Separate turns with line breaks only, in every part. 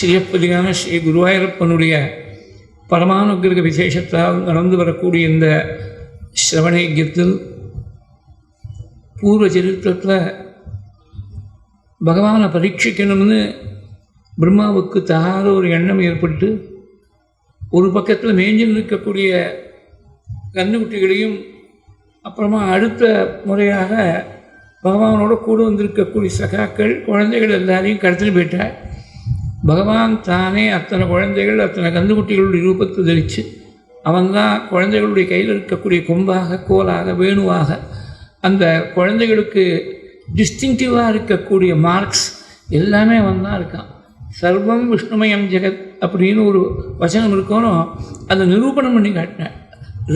ஸ்ரீயப்பதியான ஸ்ரீ குருவாயூரப்பனுடைய பரமானுகிரக விசேஷத்தால் நடந்து வரக்கூடிய இந்த ஸ்ரவணயஜத்தில் பூர்வ சரித்திரத்தில் பகவானை பரீட்சிக்கணும்னு பிரம்மாவுக்கு தகாத ஒரு எண்ணம் ஏற்பட்டு ஒரு பக்கத்தில் மேய்ஞ்சில் இருக்கக்கூடிய கன்றுக்குட்டிகளையும் அப்புறமா அடுத்த முறையாக பகவானோட கூட வந்திருக்கக்கூடிய சகாக்கள் குழந்தைகள் எல்லாரையும் கடத்திட்டு போயிட்டார். பகவான் தானே அத்தனை குழந்தைகள் அத்தனை கன்றுக்குட்டிகளுடைய ரூபத்தை தரித்து அவன்தான் குழந்தைகளுடைய கையில் இருக்கக்கூடிய கொம்பாக கோலாக வேணுவாக அந்த குழந்தைகளுக்கு டிஸ்டிங்டிவாக இருக்கக்கூடிய மார்க்ஸ் எல்லாமே அவன் தான் இருக்கான். சர்வம் விஷ்ணுமயம் ஜெகத் அப்படின்னு ஒரு வசனம் இருக்கணும். அதை நிரூபணம் பண்ணி காட்டினேன்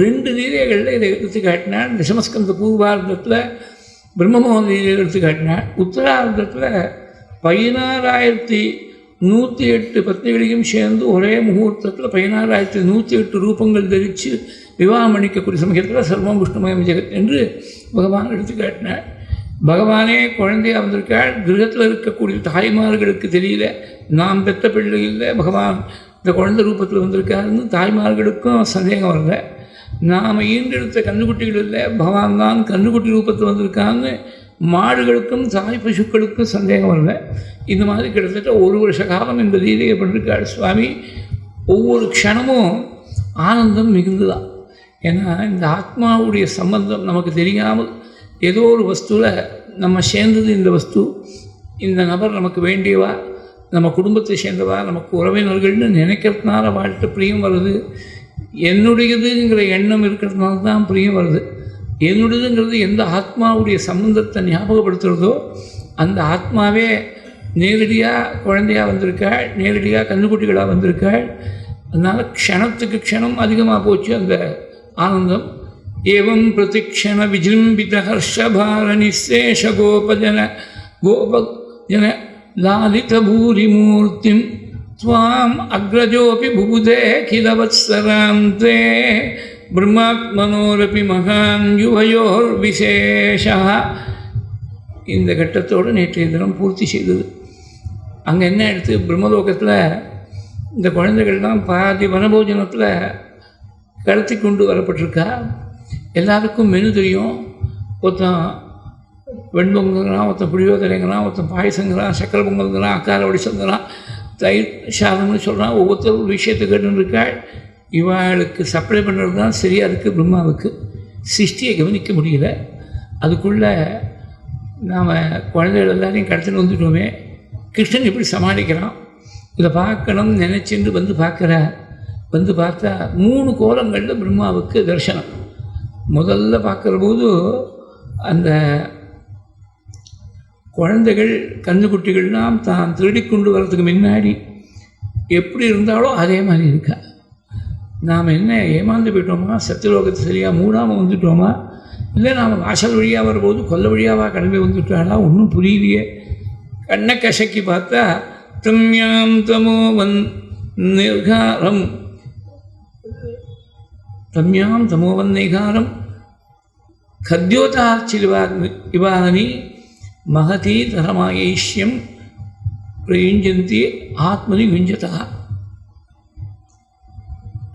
ரெண்டு லீலைகளில் இதை எடுத்து காட்டினான் நிசமஸ்கந்த பூர்வார்த்தத்தில் பிரம்மமோகன் லீலையை எடுத்து காட்டினான் உத்தரார்த்தத்தில் பதினாறாயிரத்தி நூற்றி எட்டு பத்திரிகைகளையும் சேர்ந்து ஒரே முகூர்த்தத்தில் பதினாறாயிரத்தி நூற்றி எட்டு ரூபங்கள் தரித்து விவாகம் பண்ணிக்கக்கூடிய சமயத்தில் சர்வம் விஷ்ணுமயம் ஜெகத் என்று பகவான் எடுத்து காட்டினார். பகவானே குழந்தையாக வந்திருக்காள் கிரகத்தில் இருக்கக்கூடிய தாய்மார்களுக்கு தெரியல. நாம் பெற்ற பிள்ளை இல்லை. பகவான் இந்த குழந்தை ரூபத்தில் வந்திருக்காருன்னு தாய்மார்களுக்கும் சந்தேகம் வரல. நாம் ஈண்டெடுத்த கன்றுக்குட்டிகள் இல்லை. பகவான் தான் கன்றுக்குட்டி ரூபத்தில் வந்திருக்கான்னு மாடுகளுக்கும் தாய் பசுக்களுக்கும் சந்தேகம் இல்லை இந்த மாதிரி கிட்டத்தட்ட ஒரு வருஷ காலம் இந்த லீலையை பண்ணிருக்காள் சுவாமி. ஒவ்வொரு க்ஷணமும் ஆனந்தம் மிகுந்துதான் ஏன்னா இந்த ஆத்மாவுடைய சம்பந்தம் நமக்கு தெரியாமல் ஏதோ ஒரு வஸ்துவில் நம்ம சேர்ந்தது இந்த வஸ்து. இந்த நபர் நமக்கு வேண்டியவா? நம்ம குடும்பத்தை சேர்ந்தவா? நமக்கு உறவினர்கள்னு நினைக்கிறதுனால வாழ்க்கை பிரியம் வருது. என்னுடையதுங்கிற எண்ணம் இருக்கிறதுனால தான் பிரியம் வருது. என்னுடையதுங்கிறது எந்த ஆத்மாவுடைய சம்பந்தத்தை ஞாபகப்படுத்துகிறதோ அந்த ஆத்மாவே நேரடியாக குழந்தையாக வந்திருக்காள் நேரடியாக கண்ணுக்குட்டிகளாக வந்திருக்காள். அதனால் க்ஷணத்துக்கு க்ஷணம் அதிகமாக போச்சு அந்த ஆனந்தம். ஏவம் பிரதிக்ஷண விஜிம்பித ஹர்ஷபார நிசேஷ கோபஜன கோப ஜன லாலித பூரி மூர்த்திம் துவாம் அக்ரஜோபி புகுதே கிலவத்சராம் பிரம்மாத்மனோரபி மகான் யுவையோர் விசேஷா. இந்த கட்டத்தோடு நேற்றைய தினம் பூர்த்தி செய்தது. அங்கே என்ன எடுத்து? பிரம்மலோகத்தில் இந்த குழந்தைகள்லாம் பாதி வனபோஜனத்தில் கடத்தி கொண்டு வரப்பட்டிருக்கா? எல்லாருக்கும் மெனு தெரியும். ஒருத்தன் வெண்பொங்கல்கிறான் ஒருத்தன் புளியோதரைங்கிறான் ஒருத்தன் பாயசங்கிறான் சக்கரை பொங்கல்ங்கிறான் அக்கார வடிசங்கிறான் தயிர் சாதம்னு சொல்கிறான் ஒவ்வொருத்தரும் விஷயத்தை கேட்டுருக்காள் இவாளுக்கு சப்ளை பண்ணுறது தான் சரியாக இருக்குது பிரம்மாவுக்கு. சிருஷ்டியை கவனிக்க முடியல. அதுக்குள்ளே நாம் குழந்தைகள் எல்லாரையும் கடத்தின்னு வந்துட்டோமே. கிருஷ்ணன் எப்படி சமாளிக்கிறான்? இதை பார்க்கணும் நினச்சிட்டு வந்து பார்க்குற வந்து பார்த்தா மூணு கோலங்களில் பிரம்மாவுக்கு தரிசனம். முதல்ல பார்க்குற போது அந்த குழந்தைகள் கன்றுக்குட்டிகள்லாம் தான் திருடி கொண்டு வர்றதுக்கு முன்னாடி எப்படி இருந்தாலோ அதே மாதிரி இருக்கா? நாம் என்ன ஏமாந்து போயிட்டோமா சத்தியலோகத்தை சரியாக மூடாமல் வந்துட்டோமா? இல்லை நாம் வாசல் வழியாக வரும்போது கொல்ல வழியாவா கிளம்பி வந்துட்டாங்களா ஒன்றும் புரியலையே. கண்ணை கசக்கி பார்த்தா தம்யாம் தமோ வந் நிர்காரம் தம்யாம் தமோவன் நிகாரம் கத்யோதாச்சிவா இவானி மகதி தரமாயேஷ்யம் பிரயுஞ்சந்தி ஆத்மனி விஞ்சதா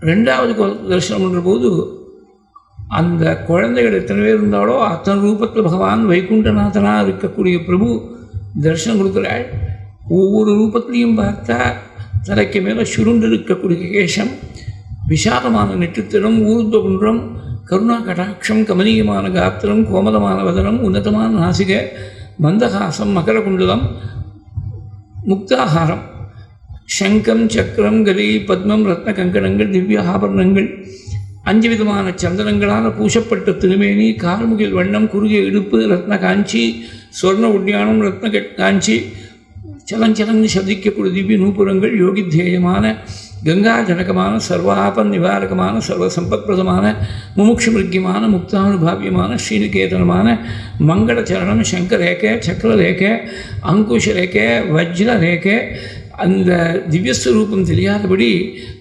ரெண்டாவது கொ- தரிசனம் பண்ணுற போது அந்த குழந்தைகள் எத்தனை பேர் இருந்தாலோ அத்தனை ரூபத்தில் பகவான் வைகுண்டநாதனாக இருக்கக்கூடிய பிரபு தரிசனம் கொடுக்குறாள் ஒவ்வொரு ரூபத்திலையும் பார்த்தா தலைக்கு மேலே சுருண்டு இருக்கக்கூடிய கேசம் விஷாலமான நெற்றித்திரம் ஊர்ந்த குன்றம் கருணா கடாட்சம் கமனீயமான காத்திரம் கோமலமான வதனம் உன்னதமான நாசிக மந்தகாசம் மகரகுண்டலம் முக்தாகாரம் சங்கம் சக்கரம் கதை பத்மம் ரத்ன கங்கணங்கள் திவ்ய ஆபரணங்கள் அஞ்சு விதமான சந்தனங்களால் பூசப்பட்ட திருமேனி கார்முகில் வண்ணம் குறுகிய இடுப்பு ரத்ன காஞ்சி சொர்ண உட்யானம் ரத்ன காஞ்சி சலஞ்சலன்னு சதிக்கக்கூடிய திவ்ய நூபுரங்கள் யோகித்தேயமான கங்கா ஜனகமான சர்வாபன் நிவாரகமான சர்வ சம்பத்பிரதமான முமுட்சு மிருக்கியமான முக்தானுபாவியமான ஸ்ரீநிகேதனமான மங்கள சரணம் சங்கரேகே சக்கரரேகே அங்குஷரேகே வஜ்ரரேகே அந்த திவ்யஸ்வரூபம் தெரியாதபடி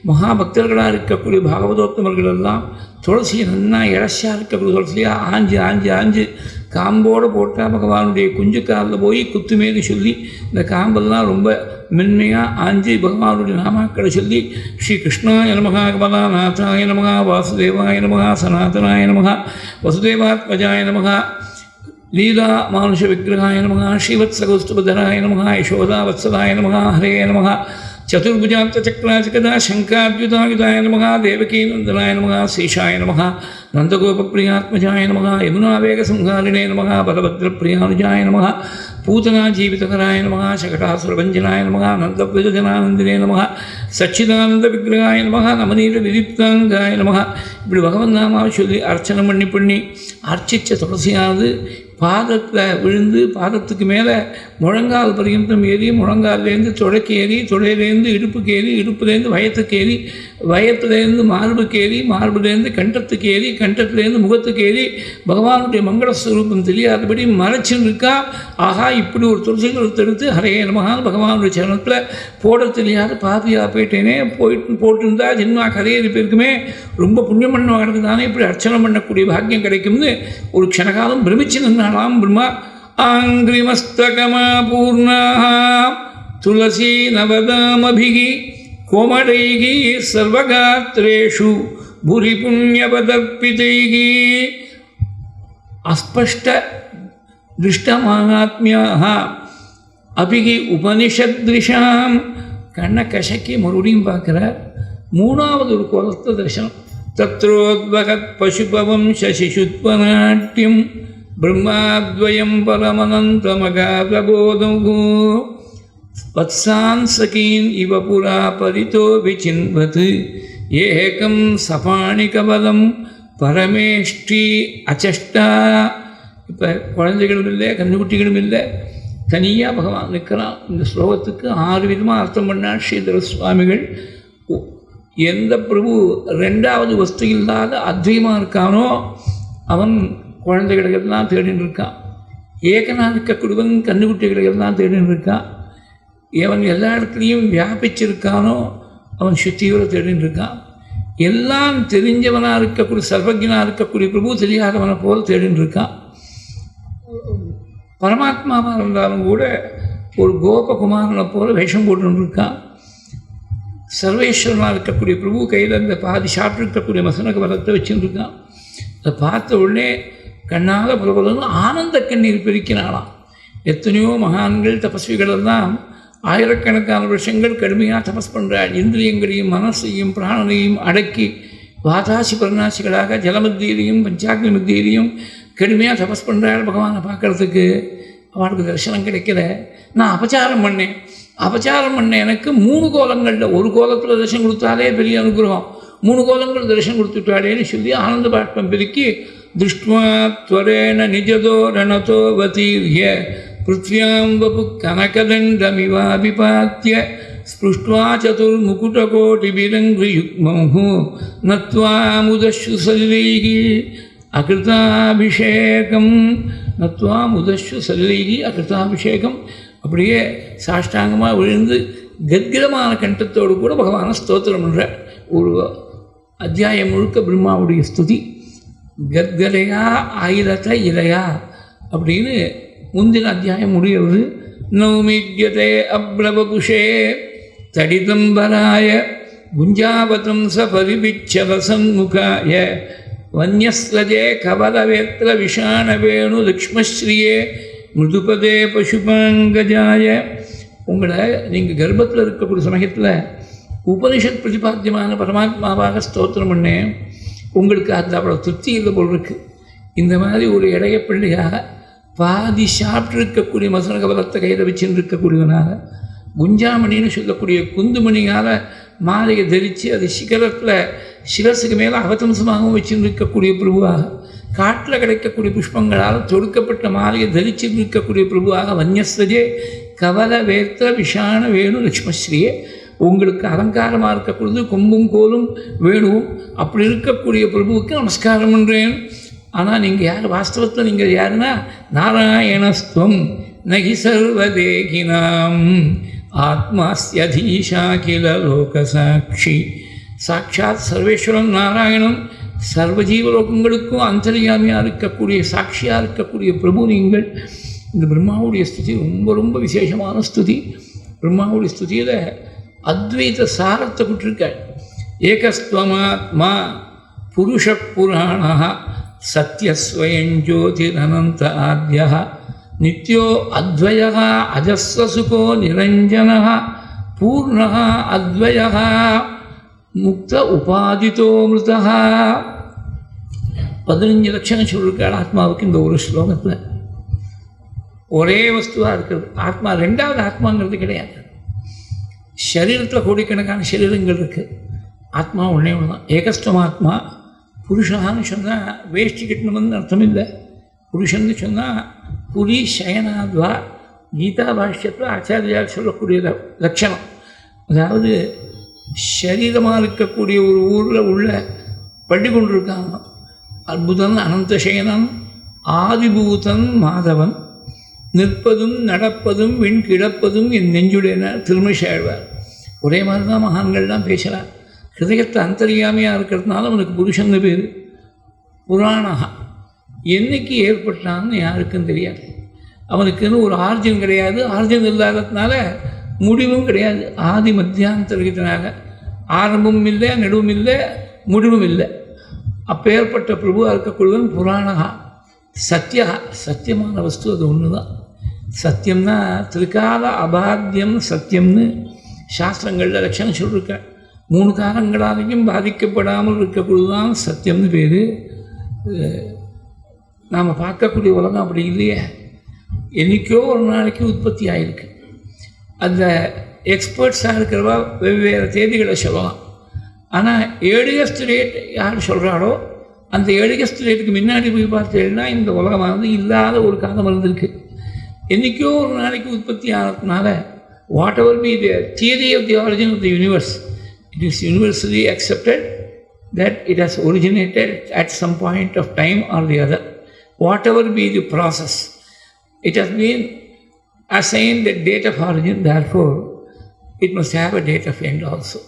மகாபக்தர்களாக இருக்கக்கூடிய பாகவதோத்தமர்கள் எல்லாம் துளசியை நன்னா இழச்சியாக இருக்கக்கூடிய துளசியாக ஆஞ்சு ஆஞ்சு ஆஞ்சு காம்போடு போட்டால் பகவானுடைய குஞ்சு காலில் போய் குத்துமேனு சொல்லி இந்த காம்பெல்லாம் ரொம்ப மென்மையாக ஆஞ்சி பகவானுடைய நாமாக்களை சொல்லி ஸ்ரீ கிருஷ்ணாய நமகா கமலாநாதாய நமகா வாசுதேவாய நமகா சனாதனாய நமகா வசுதேவாத்மஜாய நமகா లీలా మానుష విగ్రహాయ నమ శ్రీవత్సగోస్తుభధరాయ నమ యశోదావత్సదాయ నమ హరే నమ చతుర్భుజాంతచక్రాధికదా శంకాద్యుతాయుధాయ నమ దేవకీనందనాయ నమ శేషాయ నమ నందగోపప్రియాత్మజాయ నమ యమునావేగసంహారిణే నమ బలభద్రప్రియానుజాయ నమ பூதனா ஜீவிதகராய நமக சகடாசுரபஞ்சனாய நமக அனந்த பிரஜனானந்தினே நமக சச்சிதானந்த விக்கிரகாய நமக நமநீர விதிப்தாங்காய நமக இப்படி பகவன் நாமாவை சொல்லி அர்ச்சனை பண்ணி பண்ணி அர்ச்சித்த துளசியானது பாதத்தில் விழுந்து பாதத்துக்கு மேலே முழங்கால் பரியந்தம் ஏறி முழங்கால்லேருந்து துடைக்கு ஏறி துளையிலேருந்து இடுப்புக்கு ஏறி இடுப்புலேருந்து வயத்துக்கு ஏறி வயத்துலேருந்து மார்புக்கேறி மார்புலேருந்து கண்டத்துக்கு ஏறி கண்டத்துலேருந்து முகத்துக்கு ஏறி பகவானுடைய மங்களஸ்வரூபம் தெரியாதபடி மறைச்சின்னு இருக்கா ஆகா இப்படி ஒரு துளசி கழுத்து எடுத்து ஹரே நமகான் பகவானுடைய சரணத்தில் போட தெரியாத பாபியாக போயிட்டேனே போயிட்டு போட்டிருந்தா ஜென்மா கதையேறி போயிருக்குமே ரொம்ப புண்ணியம் பண்ண தானே இப்படி அர்ச்சனை பண்ணக்கூடிய பாக்கியம் கிடைக்கும்னு ஒரு க்ஷணகாலம் பிரமிச்சு நின்றாலாம் பிரம்மா. ஆங்கிரிமஸ்தகமா பூர்ணா துளசி நவதாமபிகி கோமடைகி சர்வகாத்திரேஷு புரி புண்ணியபதர்ப்பிதைகி அஸ்பஷ்ட துஷ்டமாத்மியாக அபிகி உபனிஷத்ரிஷாம் கண்ணை கசக்கி மறுபடியும் பார்க்குறார் மூணாவது ஒரு குலத்த தரிசனம் தத்ரோத்வகத் பசுபவம் சசிசுத்பநாட்டியம் பிரம்மாத்வயம் பரமனந்தமகாதபோதோ வத்சான் சகீன் இவ புரா பரிதோ விசின்வத் ஏகம் சபாணி பரமேஷ்டி அச்சஷ்டா இப்போ குழந்தைகளும் இல்லை கண்ணுக்குட்டிகளும் இல்லை. தனியாக பகவான் நிற்கிறான் இந்த ஸ்லோகத்துக்கு ஆறு விதமாக அர்த்தம் பண்ணார் ஸ்ரீதர சுவாமிகள். எந்த பிரபு ரெண்டாவது வஸ்து இல்லாத அத்வைமாக இருக்கானோ அவன் குழந்தைகளுக்கெல்லாம் தேடின்னு இருக்கான். ஏகனாக இருக்கக்கூடியவன் கண்ணுக்குட்டிகளுக்கெல்லாம் தேடின்னு இருக்கான். எவன் எல்லா இடத்துலையும் வியாபிச்சிருக்கானோ அவன் சுத்தியோட தேடின்னு இருக்கான். எல்லாம் தெரிஞ்சவனாக இருக்கக்கூடிய சர்வஜனாக இருக்கக்கூடிய பிரபு தெரியாதவனை போல் தேடின்னு இருக்கான். பரமாத்மாவாக இருந்தாலும் கூட ஒரு கோபகுமாரனை போல வேஷம் போட்டுன்னு இருக்கான் சர்வேஸ்வரனாக இருக்கக்கூடிய பிரபு கையில் அந்த பாதி சாப்பிட்டுருக்கக்கூடிய மசனக பலத்தை வச்சுருக்கான் அதை பார்த்த உடனே கண்ணால் புலபலன்னு ஆனந்த கண்ணீர் பிரிக்கிறாளாம் எத்தனையோ மகான்கள் தபஸ்விகள் எல்லாம் ஆயிரக்கணக்கான வருஷங்கள் கடுமையாக தபஸ் பண்ணுறாள் இந்திரியங்களையும் மனசையும் பிராணனையும் அடக்கி வாதாசி பரணாசிகளாக ஜலமத்தியிலையும் பஞ்சாக்னி மத்தியிலையும் கடுமையாக தபஸ் பண்ணுறாள் பகவானை பார்க்கறதுக்கு. அவனுக்கு தரிசனம் கிடைக்கல. நான் அபச்சாரம் பண்ணேன். அபச்சாரம் பண்ண எனக்கு மூணு கோலங்களில் ஒரு கோலத்தில் தரிசனம் கொடுத்தாலே பெரிய அனுகிரகம். மூணு கோலங்கள் தரிசனம் கொடுத்துட்டாளேன்னு சொல்லி ஆனந்த பாஷ்பம் பெருக்கி திருஷ்டுவா துவரேண நிஜதோ ரணதோ வதீர்ய பிருத்வியாம் வபு கனகதண்டமிவாபிபாத்திய ஸ்பிருஷ்டுவா சதுர்முகுட்டகோட்டிபிரங்கியுக்மு நத்வாமுதஸ்ஸு அகிருதாபிஷேகம் நத்வா நத்வாமுதஸ்ஸு சலிலைः அகிருதாபிஷேகம். அப்படியே சாஷ்டாங்கமாக விழுந்து கத்கிரமான கண்டத்தோடு கூட பகவானை ஸ்தோத்திரம் என்ற ஒரு அத்தியாயம் முழுக்க பிரம்மாவுடைய ஸ்துதி. கத்கலையா ஆயிரத்த இலையா அப்படின்னு முந்தின அத்தியாயம் முடிகிறது நௌமித்யதே அப்ளவபுஷே தடிதம்பராய குஞ்சாவதம் ச பரிபிச்சல சண்முகாய வன்யஸ்லஜே கவலவேத்திர விஷாணவேணு லக்ஷ்மஸ்ரீயே மிருதுபதே பசுபாங்கஜாய. உங்களை நீங்கள் கர்ப்பத்தில் இருக்கக்கூடிய சமயத்தில் உபனிஷத் பிரதிபாத்தியமான பரமாத்மாவாக ஸ்தோத்திரம் பண்ணேன் உங்களுக்கு அது அவ்வளோ திருப்தி இல்லை போல் இருக்கு. இந்த மாதிரி ஒரு இடைய பிள்ளையாக பாதி சாப்பிட்டு இருக்கக்கூடிய மசன கபலத்தை கையில் வச்சுன்னு இருக்கக்கூடியவனாக குஞ்சாமணின்னு சொல்லக்கூடிய குந்துமணியால் மாலையை தரித்து அது சிகரத்தில் சிரசுக்கு மேலே அவதம்சமாகவும் வச்சுன்னு இருக்கக்கூடிய பிரபுவாக காட்டில் கிடைக்கக்கூடிய புஷ்பங்களால் தொடுக்கப்பட்ட மாலையை தரிச்சு இருக்கக்கூடிய பிரபுவாக வன்யஸ்தஜே கவல வேர்த்த விஷான வேணு லக்ஷ்மஸ்ரீயே உங்களுக்கு அலங்காரமாக இருக்கக்கூடியது கொம்பும் கோலும் வேணுவும் அப்படி இருக்கக்கூடிய பிரபுவுக்கு நமஸ்காரம் பண்ணுறேன் ஆனால் நீங்கள் யார்? வாஸ்தவத்தில் நீங்கள் யாருன்னா நாராயணஸ்துவம் நகி சர்வதேகினாம். ஆத்மாஸ்யதீஷா கில லோகசாட்சி சாட்சாத் சர்வேஸ்வரன் நாராயணன் சர்வ ஜீவலோகங்களுக்கும் அந்தரியாமியாக இருக்கக்கூடிய சாட்சியாக இருக்கக்கூடிய பிரபு நீங்கள். இந்த பிரம்மாவுடைய ஸ்துதி ரொம்ப ரொம்ப விசேஷமான ஸ்துதி. பிரம்மாவுடைய ஸ்துதியில் அத்வைத சாரத்தை விட்டுருக்காள் ஏகஸ்துவமாத்மா புருஷ புராணா சத்யஸ்வயஞ்சோதிரனந்த ஆத்யா நித்யோ அத்வய அஜஸ்வசுகோ நிரஞ்சன பூர்ண அத்வய முக்த உபாதிதோமிருதா பதினஞ்சு லட்சம் சொல்லிருக்காள் ஆத்மாவுக்கு இந்த ஒரு ஸ்லோகத்தில். ஒரே வஸ்துவாக இருக்கிறது ஆத்மா ரெண்டாவது ஆத்மாங்கிறது கிடையாது. சரீரத்தில் கோடிக்கணக்கான சரீரங்கள் இருக்குது ஆத்மா ஒன்றே ஒன்று தான் ஏகஸ்டம் ஆத்மா புருஷான்னு சொன்னால் வேஷ்டி கட்டணும்னு அர்த்தம் இல்லை. புருஷன்னு சொன்னால் புரி சயனாத்வா கீதா பாஷ்யத்தில் ஆச்சாரியால் சொல்லக்கூடிய லட்சணம். அதாவது சரீரமாக இருக்கக்கூடிய ஒரு ஊரில் உள்ள பள்ளி கொண்டிருக்காங்க அற்புதன் அனந்தசயனன் ஆதிபூதன் மாதவன். நிற்பதும் நடப்பதும் விண் கிடப்பதும் என் நெஞ்சுடையன திருமிஷாழ்வார். ஒரே மாதிரி தான் மகான்கள்லாம் பேசுகிறார் ஹிருதயத்தை அந்தரியாமையாக இருக்கிறதுனால அவனுக்கு புருஷன் பேர் புராணகா என்னைக்கு ஏற்பட்டான்னு யாருக்கும் தெரியாது. அவனுக்குன்னு ஒரு ஆர்ஜன் கிடையாது. ஆர்ஜன் இல்லாததுனால முடிவும் கிடையாது. ஆதி மத்தியாந்தரகிதனாக ஆரம்பமும் இல்லை நடுவும் இல்லை முடிவும் இல்லை. அப்பேற்பட்ட பிரபுவாக இருக்கக்கூடியவன் புராணகா. சத்தியா சத்தியமான வஸ்து அது ஒன்று தான் சத்தியம்னா திரிகால அபாத்தியம் சத்தியம்னு சாஸ்திரங்களில் லட்சணம் சொல்லியிருக்க மூணு காலங்களாலையும் பாதிக்கப்படாமல் இருக்கக்கூடியதுதான் சத்தியம்னு பேர். நாம் பார்க்கக்கூடிய உலகம் அப்படி இல்லையே. என்றைக்கோ ஒரு நாளைக்கு உற்பத்தி ஆகிருக்கு அந்த எக்ஸ்பர்ட்ஸாக இருக்கிறவா வெவ்வேறு தேதிகளை சொல்லலாம். ஆனால் ஏர்லியஸ்ட் ரேட் யார் சொல்கிறாரோ அந்த ஏர்லியஸ்ட் ரேட்டுக்கு முன்னாடி போய் பார்த்தீங்கன்னா இந்த உலகமானது இல்லாத ஒரு காலம் இருந்திருக்கு. என்றைக்கோ ஒரு நாளைக்கு உற்பத்தி ஆனதுனால whatever be the theory of the origin of the universe it is universally accepted that it has originated at some point of time or the other. Whatever be the process, it has been assigned a date of origin, therefore, it must have a date of end also.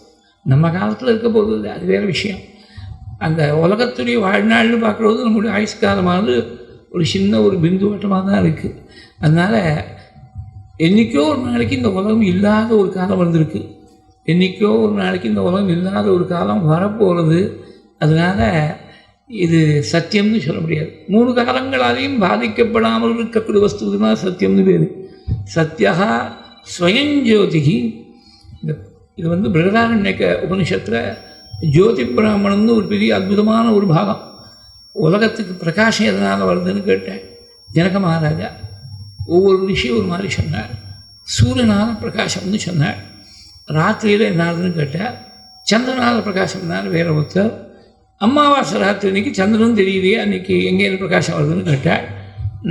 நம்ம காலத்தில் இருக்க போது இல்லை அது வேறு விஷயம். அந்த உலகத்துடைய வாழ்நாள்னு பார்க்குறது நம்முடைய ஆயுஷ்காலமானது ஒரு சின்ன ஒரு பிந்து வட்டமாக தான் இருக்குது அதனால் என்றைக்கோ ஒரு நாளைக்கு இந்த உலகம் இல்லாத ஒரு காலம் வந்திருக்கு. என்றைக்கோ ஒரு நாளைக்கு இந்த உலகம் இல்லாத ஒரு காலம் வரப்போகிறது அதனால் இது சத்தியம்னு சொல்ல முடியாது. மூணு காலங்களாலையும் பாதிக்கப்படாமல் இருக்கக்கூடிய வஸ்துக்கு தான் சத்தியம்னு பேர். சத்யா ஸ்வயஞ்சோதிகி. இந்த இது வந்து பிரகதாரண்யக்க உபனிஷத்தில் ஜோதி பிராமணம்னு ஒரு பெரிய அற்புதமான ஒரு பாகம். உலகத்துக்கு பிரகாஷம் எதனால் வருதுன்னு கேட்டேன். ஜனக மகாராஜா ஒவ்வொரு ரிஷியும் ஒரு மாதிரி சொன்னார். சூரியனால் பிரகாஷம்னு சொன்னார். ராத்திரியில் என்னாதுன்னு கேட்டால் சந்திரனால பிரகாசம்னால வேற ஒருத்தர் அமாவாசை ராத்திரி அன்றைக்கி சந்திரனும் தெரியலையே அன்னைக்கு எங்கேருந்து பிரகாசம் வருதுன்னு கேட்டால்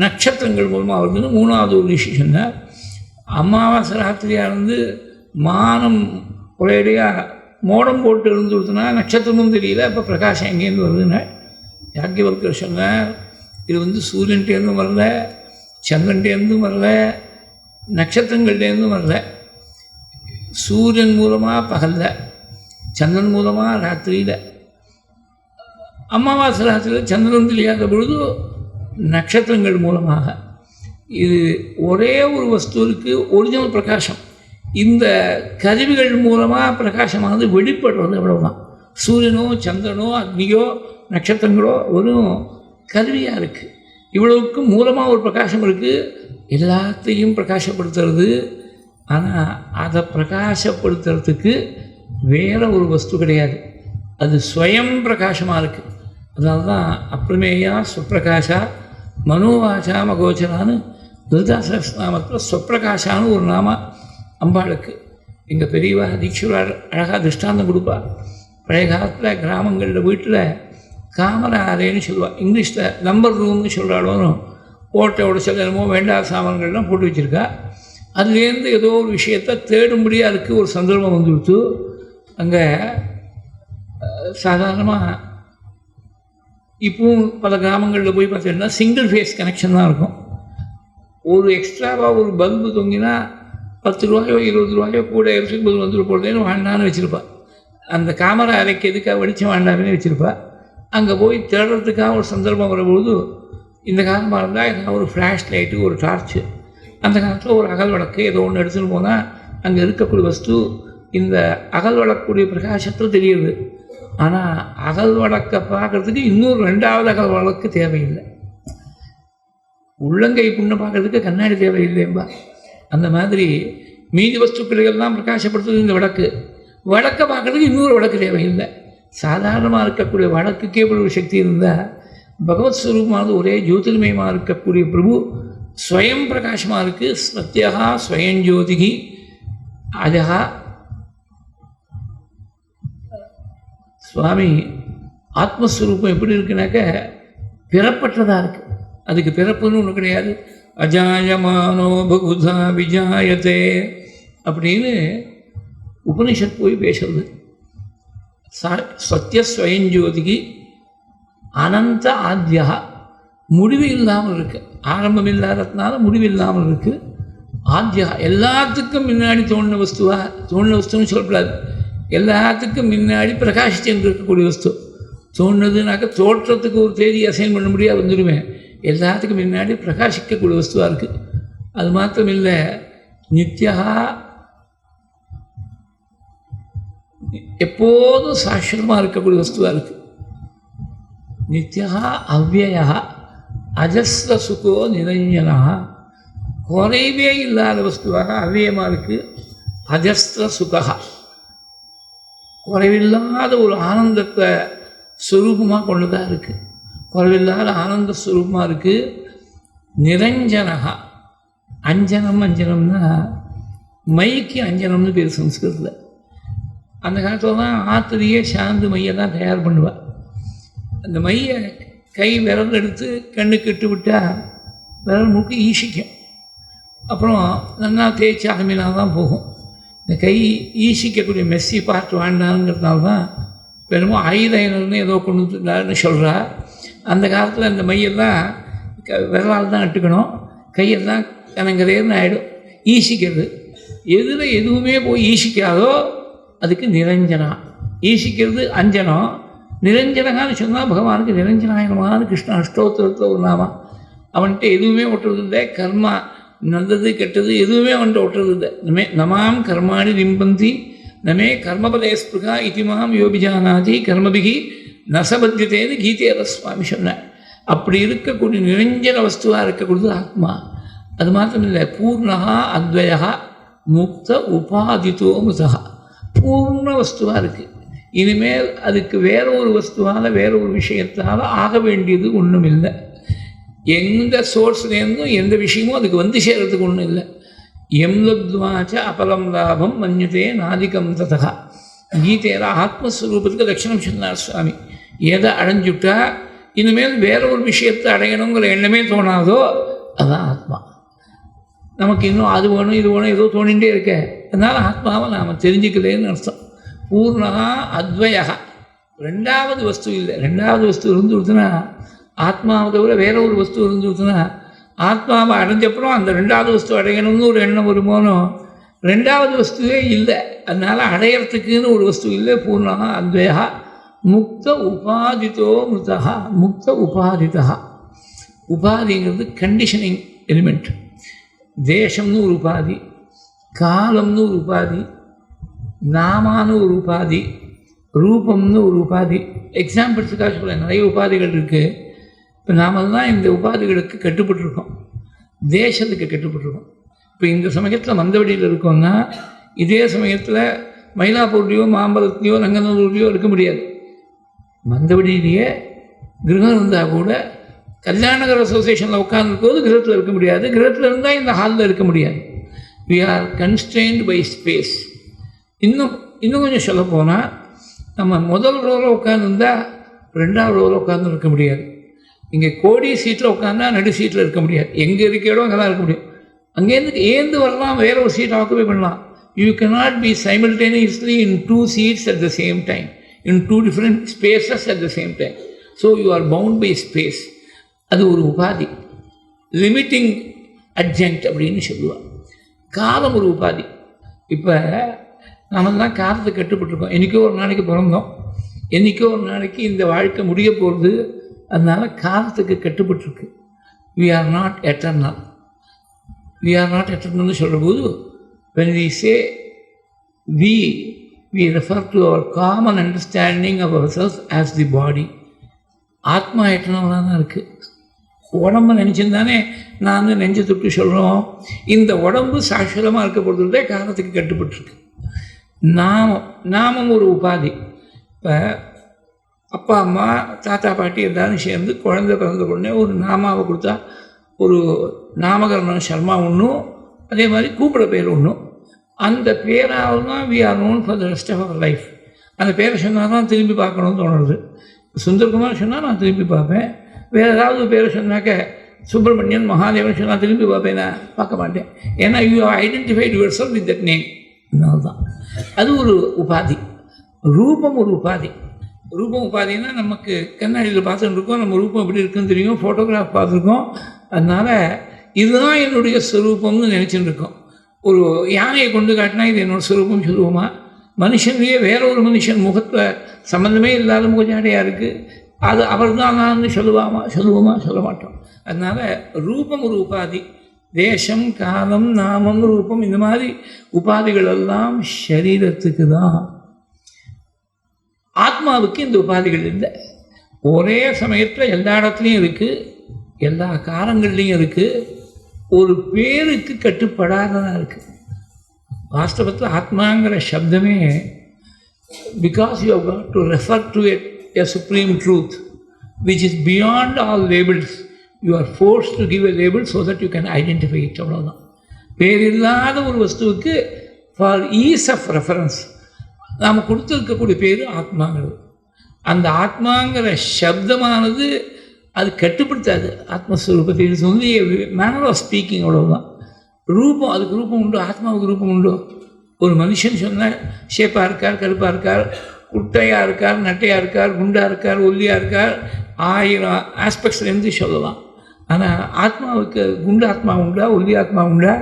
நட்சத்திரங்கள் மூலமாக வருதுன்னு மூணாவது ஒரு ரிஷி சொன்னார். அமாவாசை ராத்திரியாக இருந்து மானம் ஒரேடியாக மோடம் போட்டு இருந்துருச்சுன்னா நட்சத்திரமும் தெரியல அப்போ பிரகாசம் எங்கேருந்து வருதுன்னு யாக்கியவர்க்கர் சொன்னார். இது வந்து சூரியன்டேருந்தும் வரல சந்திரன்டேருந்தும் வரல நட்சத்திரங்கள்டேருந்தும் வரல. சூரியன் மூலமாக பகலில் சந்திரன் மூலமாக ராத்திரியில். அமாவாசை ராத்திரியில் சந்திரன் தெரியாத பொழுது நட்சத்திரங்கள் மூலமாக இது ஒரே ஒரு வஸ்துவிற்கு ஒரிஜினல் பிரகாசம். இந்த கருவிகள் மூலமாக பிரகாசமானது வெளிப்படுறது அவ்வளவுதான். சூரியனோ சந்திரனோ அக்னியோ நட்சத்திரங்களோ வெறும் கருவியாக இருக்குது இவ்வளவுக்கு மூலமாக ஒரு பிரகாசம் இருக்குது எல்லாத்தையும் பிரகாசப்படுத்துறது. ஆனால் அதை பிரகாசப்படுத்துறதுக்கு வேற ஒரு வஸ்து கிடையாது. அது ஸ்வயம் பிரகாசமாக இருக்குது அதனால தான் அப்பிரமேயா சுப்பிரகாஷா மனோவாசா மகோச்சரான்னு நாமத்தில் சுப்பிரகாஷான்னு ஒரு நாம அம்பாளுக்கு. எங்கள் பெரியவா தீட்சுரார் அழகாக திருஷ்டாந்தம் கொடுப்பா. பழைய காலத்தில் கிராமங்களில் வீட்டில் காமராலேன்னு சொல்லுவாள் இங்கிலீஷில் நம்பர் ரூம்னு சொல்கிறாலும் ஓட்டை உடைச்சல் என்னமோ வேண்டாத சாமான்கள்லாம் போட்டு வச்சுருக்கா. அதுலேருந்து ஏதோ ஒரு விஷயத்தை தேடும்படியாக இருக்குது ஒரு சந்தர்ப்பம் வந்துடுத்து. அங்கே சாதாரணமாக இப்பவும் பல கிராமங்களில் போய் பார்த்தீங்கன்னா சிங்கிள் ஃபேஸ் கனெக்ஷன் தான் இருக்கும். ஒரு எக்ஸ்ட்ராவாக ஒரு பல்பு தொங்கினா பத்து ரூபாயோ இருபது ரூபாயோ கூட எலக்ட்ரிக் பல்பு வந்துட்டு போடுறதுன்னு வேண்டான்னு வச்சுருப்பா. அந்த காமரா அறைக்கு எதுக்காக வெளிச்சம் வேண்டாம்னு வச்சுருப்பா. அங்கே போய் தேடுறதுக்காக ஒரு சந்தர்ப்பம் வரும்பொழுது இந்த காலமாக இருந்தால் ஒரு ஃப்ளாஷ் லைட்டு ஒரு டார்ச்சு அந்த காலத்தில் ஒரு அகல் விளக்கு ஏதோ ஒன்று எடுத்துகிட்டு போனால் அங்கே இருக்கக்கூடிய வஸ்து இந்த அகல் விளக்கக்கூடிய பிரகாசத்தில் தெரியுது. ஆனால் அகல் வழக்கை பார்க்குறதுக்கு இன்னொரு ரெண்டாவது அகல் வழக்கு தேவையில்லை. உள்ளங்கை புண்ணை பார்க்கறதுக்கு கண்ணாடி தேவையில்லைம்பா அந்த மாதிரி மீதி வஸ்துக்களையெல்லாம் பிரகாசப்படுத்துறது இந்த வழக்கு. வழக்கை பார்க்கறதுக்கு இன்னொரு வழக்கு தேவையில்லை. சாதாரணமாக இருக்கக்கூடிய வழக்குக்கே ஒரு சக்தி இருந்தால் பகவத் ஸ்வரூபமானது ஒரே ஜோதிர்மயமாக இருக்கக்கூடிய பிரபு ஸ்வயம் பிரகாசமாக இருக்குது சத்யகா ஸ்வயம் ஜோதிகி அஜகா சுவாமி ஆத்மஸ்வரூபம் எப்படி இருக்குனாக்க பிறப்பற்றதாக இருக்குது அதுக்கு பிறப்புன்னு ஒன்று கிடையாது. அஜாயமானோ பகுதா விஜாயத்தே அப்படின்னு உபனிஷத் போய் பேசுறது. ச சத்திய ஸ்வயஞ்சோதிக்கு அனந்த ஆத்யா. முடிவு இல்லாமல் இருக்குது ஆரம்பம் இல்லாததுனால முடிவு இல்லாமல் இருக்குது ஆத்யா. எல்லாத்துக்கும் முன்னாடி தோணின வஸ்துவா தோணின வஸ்துன்னு சொல்லக்கூடாது. எல்லாத்துக்கும் முன்னாடி பிரகாசிச்சுட்டு இருக்கக்கூடிய வஸ்து. தோணுதுனாக்கா தோற்றத்துக்கு ஒரு தேதி அசைன் பண்ண முடியாது வந்துடுவேன். எல்லாத்துக்கும் முன்னாடி பிரகாசிக்கக்கூடிய வஸ்துவாக இருக்குது அது மாத்திரம் இல்லை நித்யா எப்போதும் சாஸ்வதமாக இருக்கக்கூடிய வஸ்துவாக இருக்குது நித்யா அவ்வயா அஜஸ்ர சுகோ நிரஞ்சனா குறைவே இல்லாத வஸ்துவாக அவ்வியமாக இருக்குது அஜஸ்ர சுகா. குறைவில்லாத ஒரு ஆனந்தத்தை சுரூபமாக கொண்டு தான் இருக்குது குறைவில்லாத ஆனந்த சுரூபமாக இருக்குது நிரஞ்சனகா. அஞ்சனம் அஞ்சனம்னா மைக்கு அஞ்சனம்னு பேர் சம்ஸ்கிருதத்தில். அந்த காலத்தில் தான் ஆத்திரியே சாந்து மையை தான் தயார் பண்ணுவாள் அந்த மையை கை விரல் எடுத்து கண்ணுக்கு இட்டு விட்டால் விரல் மூக்கு ஈசிக்கும். அப்புறம் நல்லா தேய்ச்சி அகமினா தான் போகும். கை ஈசிக்கக்கூடிய மெஸ்ஸி பார்ட் வேண்டாங்கிறதுனால தான் பெருமாள் ஐலைனர்னு ஏதோ கொண்டு வந்துட்டாருன்னு சொல்கிறா அந்த காலத்தில் அந்த மையெல்லாம் க விரலால் தான் அட்டுக்கணும் கையெல்லாம் கனங்கரேர்னு ஆகிடும் ஈசிக்கிறது எதில் எதுவுமே போய் ஈசிக்காதோ அதுக்கு நிரஞ்சனா. ஈசிக்கிறது அஞ்சனம் நிரஞ்சனகான்னு சொன்னால் பகவானுக்கு நிரஞ்சனாயனமான கிருஷ்ண அஷ்டோத்திரத்தில் ஒரு நாமா அவன்கிட்ட எதுவுமே ஒட்டுறது இல்லை கர்மா நல்லது கெட்டது எதுவுமே அவன்கிட்ட ஒட்டுறது இல்லை நமே நமாம் கர்மாணி நிம்பந்தி நமே கர்மபதே ஸ்பிருகா இதிமாம் யோபிஜானாதி கர்மபிகி நசபத்தியத்தேன்னு கீதையர சுவாமி சொன்னார். அப்படி இருக்கக்கூடிய நிரஞ்சன வஸ்துவாக இருக்கக்கூடியது ஆத்மா. அது மாத்திரம் இல்லை பூர்ணகா அத்வயா முக்த உபாதித்தோ முதா பூர்ண வஸ்துவாக இருக்குது இனிமேல் அதுக்கு வேற ஒரு வஸ்துவால் வேற ஒரு விஷயத்தால் ஆக வேண்டியது ஒன்றும் இல்லை எந்த சோர்ஸ்லேருந்தும் எந்த விஷயமும் அதுக்கு வந்து சேர்கிறதுக்கு ஒன்றும் இல்லை. எம்லத்வாச்ச அபலம் லாபம் மன்யுதே நாதிகம் ததா கீதையில் ஆத்மஸ்வரூபத்துக்கு லட்சணம் சொன்னார் சுவாமி. எதை அடைஞ்சுட்டா இனிமேல் வேற ஒரு விஷயத்தை அடையணுங்கிற எண்ணமே தோணாதோ அதுதான் ஆத்மா. நமக்கு இன்னும் அது வேணும் இது வேணும் ஏதோ தோணிகிட்டே இருக்க. அதனால் ஆத்மாவை நாம் தெரிஞ்சுக்கலேன்னு அர்த்தம். பூர்ணா அத்வயா ரெண்டாவது வஸ்து இல்லை. ரெண்டாவது வஸ்து இருந்து கொடுத்தனா ஆத்மாவை தவிர வேற ஒரு வஸ்து இருந்துச்சுன்னா ஆத்மாவை அடைஞ்சப்புறம் அந்த ரெண்டாவது வஸ்து அடையணும்னு ஒரு எண்ணம் வருமானோ ரெண்டாவது வஸ்துவே இல்லை. அதனால் அடையறதுக்குன்னு ஒரு வஸ்து இல்லை பூர்ணா அத்வேகா முக்த உபாதித்தோ மிருதா முக்த உபாதிதா. உபாதிங்கிறது கண்டிஷனிங் எலிமெண்ட் தேசம்னு ஒரு உபாதி காலம்னு ஒரு உபாதி நாமான்னு ஒரு உபாதி ரூபம்னு ஒரு உபாதி. எக்ஸாம்பிள்ஸுக்காக சொல்ல நிறைய உபாதிகள் இருக்குது இப்போ நாம் தான் இந்த உபாதிகளுக்கு கட்டுப்பட்டுருக்கோம். தேசத்துக்கு கட்டுப்பட்டுருக்கோம். இப்போ இந்த சமயத்தில் மந்தவடியில் இருக்கோம்னா இதே சமயத்தில் மயிலாப்பூர்லேயோ மாம்பலத்துலேயோ ரங்கநல்லூர்லேயோ இருக்க முடியாது. மந்தவடியிலேயே கிரகம் இருந்தால் கூட கல்யாணகர் அசோசியேஷனில் உட்காந்துருக்கோது கிரகத்தில் இருக்க முடியாது. கிரகத்தில் இருந்தால் இந்த ஹாலில் இருக்க முடியாது. We are constrained by space இன்னும் இன்னும் கொஞ்சம் சொல்ல போனால் நம்ம முதல் ரோவில் உட்காந்துருந்தால் ரெண்டாவது ரோவில் உட்காந்து இருக்க முடியாது. இங்கே கோடி சீட்டில் உட்காந்தா நடு சீட்டில் இருக்க முடியாது. எங்கே இருக்கிறோம் அங்கே தான் இருக்க முடியும். அங்கேருந்து ஏந்து வரலாம் வேற ஒரு சீட் ஆக்குபை பண்ணலாம். You cannot be simultaneously in two seats at the same time in two different spaces at the same time so you are bound by space அது ஒரு உபாதி. லிமிட்டிங் அட்ஜென்ட் அப்படின்னு சொல்லுவாள் காலம் ஒரு உபாதி. இப்போ நாமெல்லாம் காலத்தை கட்டுப்பட்டிருக்கோம். என்றைக்கோ ஒரு நாளைக்கு பிறந்தோம். என்றைக்கோ ஒரு நாளைக்கு இந்த வாழ்க்கை முடிய போகிறது அதனால் காலத்துக்கு கட்டுப்பட்டுருக்கு. We are not eternal we are not எட்டர்னல்னு சொல்கிறபோது when we say we we refer to our common understanding of our selves as the body ஆத்மா எட்டர்னலாக தான் இருக்குது உடம்பு நினச்சிருந்தானே நான் வந்து நெஞ்சை தொட்டு சொல்கிறோம் இந்த உடம்பு சாட்சரமாக இருக்க பொறுத்தவரை காலத்துக்கு கட்டுப்பட்டுருக்கு. நாமம் நாமம் ஒரு உபாதி. இப்போ அப்பா அம்மா தாத்தா பாட்டி எல்லாரும் சேர்ந்து குழந்தை பிறந்த உடனே ஒரு நாமாவை கொடுத்தா ஒரு நாமகரணம் சர்மா ஒன்றும் அதே மாதிரி கூப்பிட பேர் ஒன்றும் அந்த பேராக தான் we are known for the rest of our life அந்த பேரை சொன்னால் தான் திரும்பி பார்க்கணும்னு தோணுது. சுந்தர்குமார் சொன்னால் நான் திரும்பி பார்ப்பேன். வேறு ஏதாவது பேரை சொன்னாக்க சுப்பிரமணியன் மகாதேவன் சொன்னால் திரும்பி பார்ப்பேன் நான் பார்க்க மாட்டேன். ஏன்னா you identified your self with that name தான் அது ஒரு உபாதி. ரூபம் ஒரு உபாதி. ரூபம் உபாதின்னா நமக்கு கண்ணாடியில் பார்த்துட்டு இருக்கோம் நம்ம ரூபம் எப்படி இருக்குன்னு தெரியும். ஃபோட்டோகிராஃப் பார்த்துருக்கோம். அதனால் இதுதான் என்னுடைய ஸ்வரூபம்னு நினச்சிட்டு இருக்கோம் ஒரு யானையை கொண்டு காட்டினா இது என்னோடய ஸ்வரூபம் சொல்லுவோமா? மனுஷன்லேயே வேற ஒரு மனுஷன் முகத்தை சம்மந்தமே இல்லாத முகஜாடையாக இருக்குது அது அவர் தான் சொல்லுவாமா? சொல்லுவோமா? சொல்ல மாட்டோம். அதனால் ரூபம் ஒரு உபாதி. தேசம் காலம் நாமம் ரூபம் இந்த மாதிரி உபாதிகள் எல்லாம் சரீரத்துக்கு தான் ஆத்மாவுக்கு இந்த உபாதிகள் இல்லை. ஒரே சமயத்தில் எல்லா இடத்துலையும் இருக்குது எல்லா காலங்கள்லேயும் இருக்குது ஒரு பேருக்கு கட்டுப்படாததாக இருக்குது வாஸ்தவத்தில் ஆத்மாங்கிற சப்தமே because you got to refer to it a supreme truth which is beyond all labels you are forced to give a label so that you can identify it அவ்வளோதான் பேர் இல்லாத ஒரு வஸ்துவுக்கு ஃபார் ஈஸ் ஆஃப் ரெஃபரன்ஸ் நாம் கொடுத்துருக்கக்கூடிய பேர் ஆத்மாங்கிறது. அந்த ஆத்மாங்கிற சப்தமானது அது கட்டுப்படுத்தாது. ஆத்மஸ்வரூபத்தை சொல்லி மேனர் ஆஃப் ஸ்பீக்கிங் அவ்வளோதான் ரூபம் அதுக்கு ரூபம் உண்டு? ஆத்மாவுக்கு ரூபம் உண்டு? ஒரு மனுஷன் சொன்னால் ஷேப்பாக இருக்கார் கருப்பாக இருக்கார் குட்டையாக இருக்கார் நட்டையாக இருக்கார் குண்டாக இருக்கார் ஒல்லியாக இருக்கார் ஆயிரம் ஆஸ்பெக்ட்ஸ்லேருந்து சொல்லலாம். ஆனால் ஆத்மாவுக்கு குண்டு ஆத்மா உண்டா? ஒல்லி ஆத்மா உண்டா?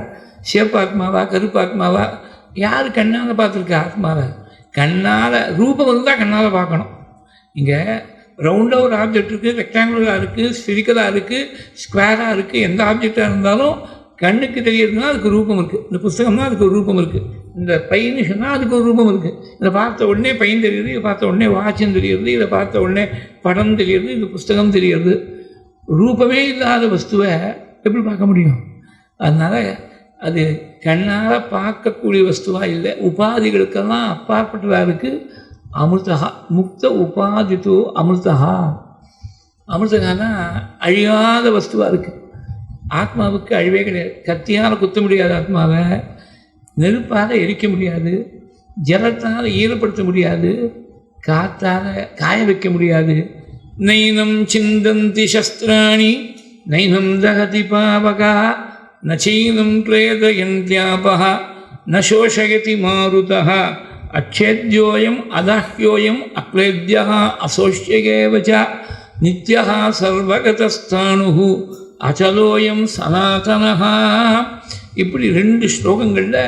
சேப்பாத்மாவா கருப்பாத்மாவா யார் கண்ணால் பார்த்துருக்கா ஆத்மாவை? கண்ணால் ரூபம் இருந்தால் கண்ணால் பார்க்கணும். இங்கே ரவுண்டாக ஒரு ஆப்ஜெக்ட் இருக்குது ரெக்டாங்குலராக இருக்குது ஸ்பிரிக்கலாக இருக்குது ஸ்கொயராக இருக்குது எந்த ஆப்ஜெக்டாக இருந்தாலும் கண்ணுக்கு தெரியறதுனா அதுக்கு ரூபம் இருக்குது இந்த புஸ்தகம்னா அதுக்கு ஒரு ரூபம் இருக்குது இந்த பையன்னு சொன்னால் அதுக்கு ஒரு ரூபம் இருக்குது இதை பார்த்த உடனே பையன் தெரியுது இதை பார்த்த உடனே வாட்சன் தெரியுது இதை பார்த்த உடனே படம் தெரியுது இது புஸ்தகம் தெரியுது. ரூபமே இல்லாத வஸ்துவை எப்படி பார்க்க முடியும்? அதனால் அது கண்ணால் பார்க்கக்கூடிய வஸ்துவாக இல்லை உபாதிகளுக்கெல்லாம் அப்பாற்பட்டதாக இருக்குது அமிர்தகா முக்த உபாதி தூ அமிர்தகா அமிர்தகானா அழியாத வஸ்துவாக இருக்குது ஆத்மாவுக்கு அழிவே கிடையாது. கத்தியால் குத்த முடியாது ஆத்மாவை நெருப்பால் எரிக்க முடியாது ஜலத்தால் ஈரப்படுத்த முடியாது காத்தால் காய வைக்க முடியாது. நைனம் சிந்தந்தி சஸ்திராணி நைனம் தகதி பாவகா. நச்சைனம் கிளேதயந்தியாபः न शोषयति मारुतः अच्छेद्योऽयम् अदाह्योऽयम् अक्लेद्यः अशोष्य एव च नित्यः सर्वगतस्थाणुः அச்சலோயம் சனாதனஹா இப்படி ரெண்டு ஸ்லோகங்களில்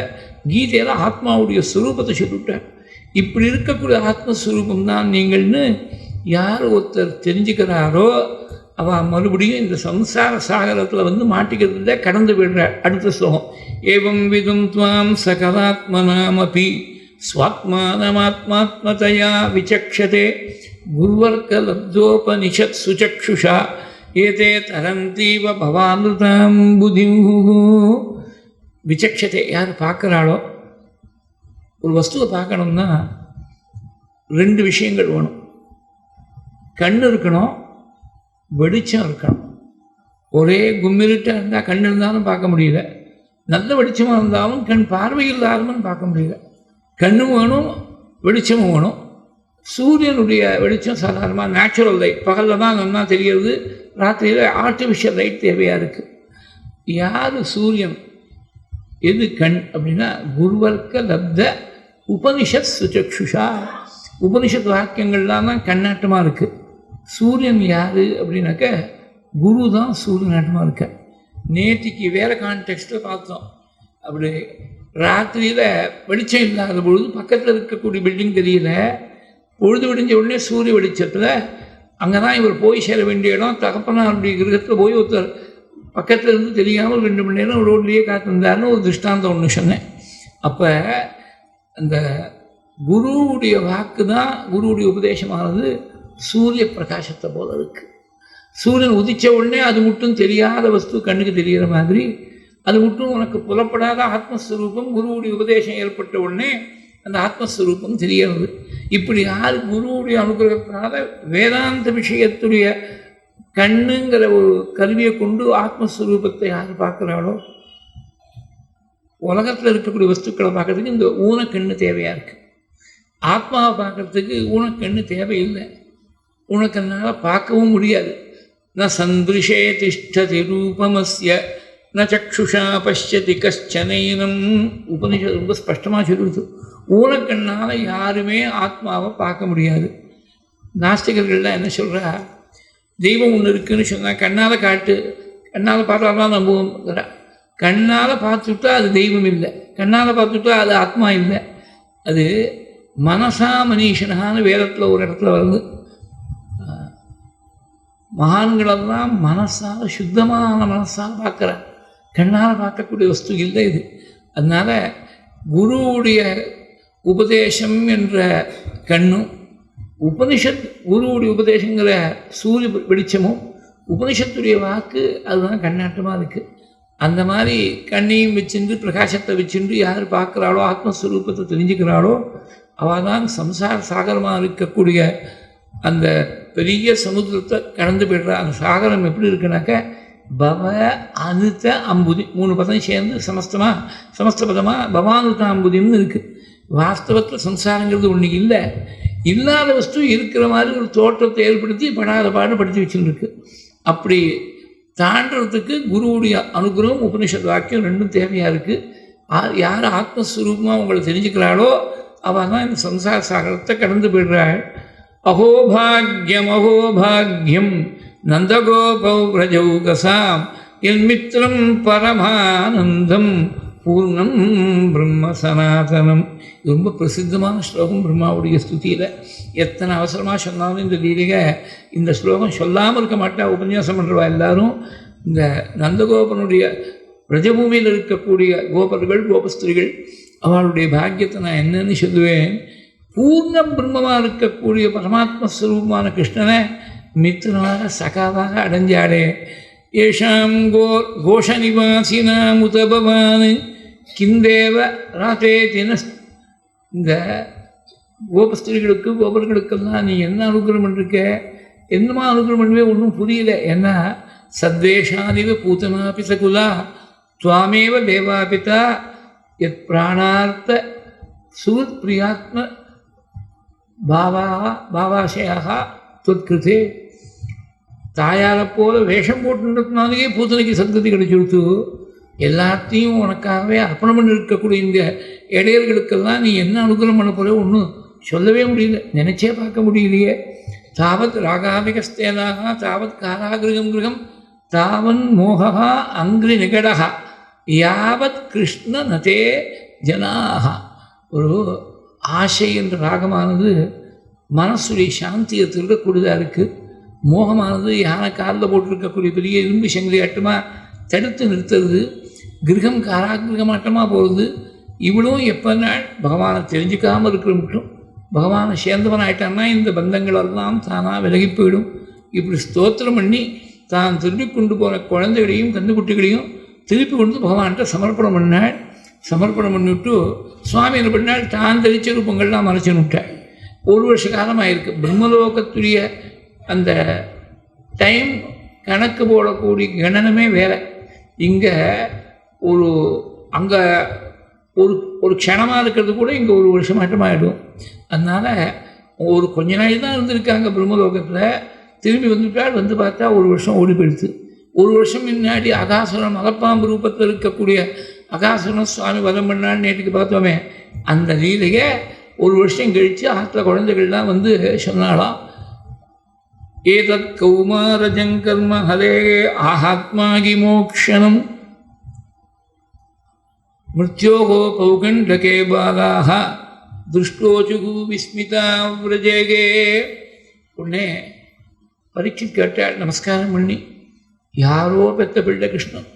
கீதையில் ஆத்மாவுடைய ஸ்வரூபத்தை சொல்லிவிட்டார் இப்படி இருக்கக்கூடிய ஆத்மஸ்வரூபம் தான் நீங்கள்னு யார் ஒருத்தர் தெரிஞ்சுக்கிறாரோ அவன் மறுபடியும் இந்த சம்சார சாகரத்தில் வந்து மாட்டிக்கிறதுல கடந்து விடுற அடுத்த ஸ்லோகம். ஏவம் விதும் துவாம் சகலாத்மனாமபி ஸ்வாத்மானமாத்மாத்மதையா விசக்ஷதே குர்வர்க்கலப்தோபனிஷத் சுச்சக்ஷுஷா ஏதே தரந்தீவ பவாமிருதாம் புதிம் விசக்ஷத்தை யார் பார்க்குறாளோ ஒரு வஸ்துவை பார்க்கணும்னா ரெண்டு விஷயங்கள் வேணும். கண் இருக்கணும் வெளிச்சம் இருக்கணும். ஒரே கும்மிருட்டாக இருந்தால் கண் இருந்தாலும் பார்க்க முடியல. நல்ல வெளிச்சமாக இருந்தாலும் கண் பார்வை இல்லாதவன் பார்க்க முடியல. கண்ணும் வேணும் வெளிச்சமும் வேணும். சூரியனுடைய வெளிச்சம் சாதாரணமாக நேச்சுரல் லைட் பகலில் தான் நல்லா தெரிகிறது ராத்திரியில் ஆர்டிஃபிஷியல் லைட் தேவையாக இருக்குது யார் சூரியன்? எது கண் அப்படின்னா குருவர்க்க லப்த உபனிஷத் சுச்சக்ஷுஷா. உபனிஷத் வாக்கியங்கள்லாம் தான் கண்ணாட்டமாக இருக்குது சூரியன் யார் அப்படின்னாக்க குரு தான் சூரியனாட்டமாக இருக்க. நேற்றுக்கு வேறு கான்டெக்ஸ்ட்டில் பார்த்தோம். அப்படி ராத்திரியில் வெளிச்சம் இல்லாத பொழுது பக்கத்தில் இருக்கக்கூடிய பில்டிங் தெரியல. பொழுது விடிஞ்ச உடனே சூரிய வெளிச்சத்தில் அங்கே தான் இவர் போய் சேர வேண்டிய இடம். தகப்பனாருடைய கிரகத்தில் போய் ஒருத்தர் பக்கத்தில் இருந்து தெரியாமல் ரெண்டு மணி நேரம் ரோட்லேயே காத்திருந்தாருன்னு ஒரு திருஷ்டாந்தம் ஒன்று சொன்னேன். அப்போ அந்த குருவுடைய வாக்கு தான் குருவுடைய உபதேசமானது. சூரிய பிரகாசத்தை போல இருக்கு. சூரியன் உதிச்ச உடனே அது மட்டும் தெரியாத வஸ்து கண்ணுக்கு தெரிகிற மாதிரி அது மட்டும் உனக்கு புலப்படாத ஆத்மஸ்வரூபம் குருவுடைய உபதேசம் ஏற்பட்ட உடனே அந்த ஆத்மஸ்வரூபம் தெரிகிறது. இப்படி யார் குருவுடைய அனுகிரகத்தினால வேதாந்த விஷயத்துடைய கண்ணுங்கிற ஒரு கருவியை கொண்டு ஆத்மஸ்வரூபத்தை யார் பார்க்குறாளோ? உலகத்தில் இருக்கக்கூடிய வஸ்துக்களை பார்க்கறதுக்கு இந்த ஊனக்கண்ணு தேவையாக இருக்குது ஆத்மாவை பார்க்கறதுக்கு ஊனக்கண்ணு தேவையில்லை. ஊனக்கண்ணால் பார்க்கவும் முடியாது. ந சந்திருஷே திஷ்டதி ரூபமஸ்ய ந சக்ஷுஷா பஷ்யதி கஷ்டனைனம் உபனிஷத் ரொம்ப ஸ்பஷ்டமாக சொல்லுது ஊனக்கண்ணால் யாருமே ஆத்மாவை பார்க்க முடியாது. நாஸ்திகர்கள்லாம் என்ன சொல்கிறா தெய்வம் ஒன்று இருக்குன்னு சொன்னால் கண்ணால் காட்டு. கண்ணால் பார்த்தாலாம் நம்புவோம் கண்ணால் பார்த்துட்டா அது தெய்வம் இல்லை. கண்ணால் பார்த்துட்டா அது ஆத்மா இல்லை. அது மனசா மனிஷனான்னு வேதத்தில் ஒரு இடத்துல வருது. மகான்களெல்லாம் மனசால் சுத்தமான மனசால் பார்க்குற கண்ணால் பார்க்கக்கூடிய வஸ்து இல்லை இது. அதனால் குருவுடைய உபதேசம் என்ற கண்ணும் உபனிஷத் குருவுடைய உபதேசங்கிற சூரிய வெளிச்சமும் உபனிஷத்துடைய வாக்கு அதுதான் கண்ணாட்டமாக இருக்குது அந்த மாதிரி கண்ணையும் வச்சுட்டு பிரகாசத்தை வச்சுட்டு யார் பார்க்குறாளோ ஆத்மஸ்வரூபத்தை தெரிஞ்சுக்கிறாளோ அவள் தான் சம்சார சாகரமாக இருக்கக்கூடிய அந்த பெரிய சமுத்திரத்தை கடந்து போய்டுறா. அந்த சாகரம் எப்படி இருக்குனாக்க பவ அனுத்த அம்புதி மூணு பதம் சேர்ந்து சமஸ்தமாக சமஸ்த பதமாக பவானுத்த அம்புதின்னு இருக்குது வாஸ்தவத்தில் சம்சாரங்கிறது ஒன்று இல்லை. இல்லாத வஸ்து இருக்கிற மாதிரி ஒரு தோற்றத்தை ஏற்படுத்தி படாத பாடு படித்து வச்சுருக்கு அப்படி தாண்டறதுக்கு குருவுடைய அனுகிரகம் உபனிஷத் வாக்கியம் ரெண்டும் தேவையாக இருக்குது யார் ஆத்மஸ்வரூபமாக உங்களை தெரிஞ்சுக்கிறாளோ அவள் தான் இந்த சம்சார சாகரத்தை கடந்து போயிடுறாள். அகோபாகியம் அகோபாகியம் நந்தகோபௌ பிரஜௌகசாம் என் மித்திரம் பரமானந்தம் பூர்ணம் பிரம்ம சனாதனம் ரொம்ப பிரசித்தமான ஸ்லோகம் பிரம்மாவுடைய ஸ்துதியில். எத்தனை அவசரமாக சொன்னாலும் இந்த லீலிகை இந்த ஸ்லோகம் சொல்லாமல் இருக்க மாட்டா உபன்யாசம் பண்ணுறவா எல்லாரும்? இந்த நந்தகோபனுடைய பிரஜபூமியில் இருக்கக்கூடிய கோபர்கள் கோபஸ்திரிகள் அவளுடைய பாக்கியத்தை நான் என்னன்னு சொல்லுவேன். பூர்ண பிரம்மமாக இருக்கக்கூடிய பரமாத்ம ஸ்வரூபமான கிருஷ்ணனை மித்திரமாக சகாவாக அடைஞ்சாடே ஏஷாம் கோ கோஷநிவாசினாமுத பவான் கிந்தேவ ராதே தின இந்த கோபஸ்திரிகளுக்கு கோபர்களுக்கெல்லாம் நீ என்ன அனுகிரகம் பண்ணிருக்க? என்னமா அனுகிரகம் பண்ணுவே ஒன்றும் புரியல. ஏன்னா சத்வேஷாதிவ பூத்தனாபி சகுலா துவாமேவ தேவாபிதா எத் பிராணார்த்த சுகத் பிரியாத்ம பாவாக பாவாசையாக தொற்கிருத்தே தாயாரை போல வேஷம் போட்டுன்றதுனாலேயே பூத்தனைக்கு சத்கதி கிடைச்சிருத்து எல்லாத்தையும் உனக்காகவே அர்ப்பணம் பண்ணி இருக்கக்கூடிய இந்த இடையர்களுக்கெல்லாம் நீ என்ன அனுகூலம் பண்ண போல ஒன்றும் சொல்லவே முடியல. நினச்சே பார்க்க முடியலையே. தாவத் ராகாமிகஸ்தேனாக தாவத் காராகிருகம் கிரகம் தாவன் மோகா அங்கிரி நிகடகா யாவத் கிருஷ்ண நதே ஜனாக ஒரு ஆசை என்ற ராகமானது மனசுடைய சாந்தியை திருடக்கூடியதாக இருக்குது மோகமானது யானை காலில் போட்டிருக்கக்கூடிய பெரிய இரும்பு சங்கிலி ஆட்டமாக தடுத்து நிறுத்துறது. கிரகம் காராகிரகமாட்டமாக போகிறது இவளும் எப்போ நாள் பகவானை தெரிஞ்சுக்காமல் இருக்கிற மட்டும் பகவானை சேர்ந்தவன் ஆயிட்டான்னா இந்த பந்தங்களெல்லாம் தானாக விலகி போயிடும். இப்படி ஸ்தோத்திரம் பண்ணி தான் திருப்பி கொண்டு போகிற குழந்தைகளையும் கந்துக்குட்டிகளையும் திருப்பி கொண்டு பகவான்கிட்ட சமர்ப்பணம் பண்ணாள் சமர்ப்பணம் பண்ணிவிட்டு சுவாமி என்ன பண்ணால் தான் தரிச்ச ரூபங்கள்லாம் மறைச்சு ஒரு வருஷ காலமாக இருக்குது பிரம்மலோகத்துடைய அந்த டைம் கணக்கு போடக்கூடிய கணனமே வேறு. இங்கே ஒரு அங்கே ஒரு ஒரு க்ஷணமாக இருக்கிறது கூட இங்கே ஒரு வருஷம் வருஷமாட்டமாகிடும் அதனால் ஒரு கொஞ்ச நாள் தான் இருந்திருக்காங்க பிரம்மலோகத்தில். திரும்பி வந்துவிட்டால் வந்து பார்த்தா ஒரு வருஷம் ஓடி போயிடுது ஒரு வருஷம் முன்னாடி அகாசுரம் மலப்பாம்பு ரூபத்தில் இருக்கக்கூடிய அகாசுரம் சுவாமி வதம் பண்ணான்னு நேற்றுக்கு பார்த்தோமே அந்த லீலையை ஒரு வருஷம் கழித்து ஆற்றுல குழந்தைகள்லாம் வந்து சொன்னாலாம் ஏதத் கௌமாரஜங்கர்ம ஹலே ஆஹாத்மாகி மோக்ஷனம் மிருத்யோகோ பௌகண்டகே பாலாக துஷ்டோச்சுகு விஸ்மிதா விரஜேகே. உடனே பரீட்சித் கேட்டாள் நமஸ்காரம் பண்ணி யாரோ பெத்த பிள்ளை கிருஷ்ணன்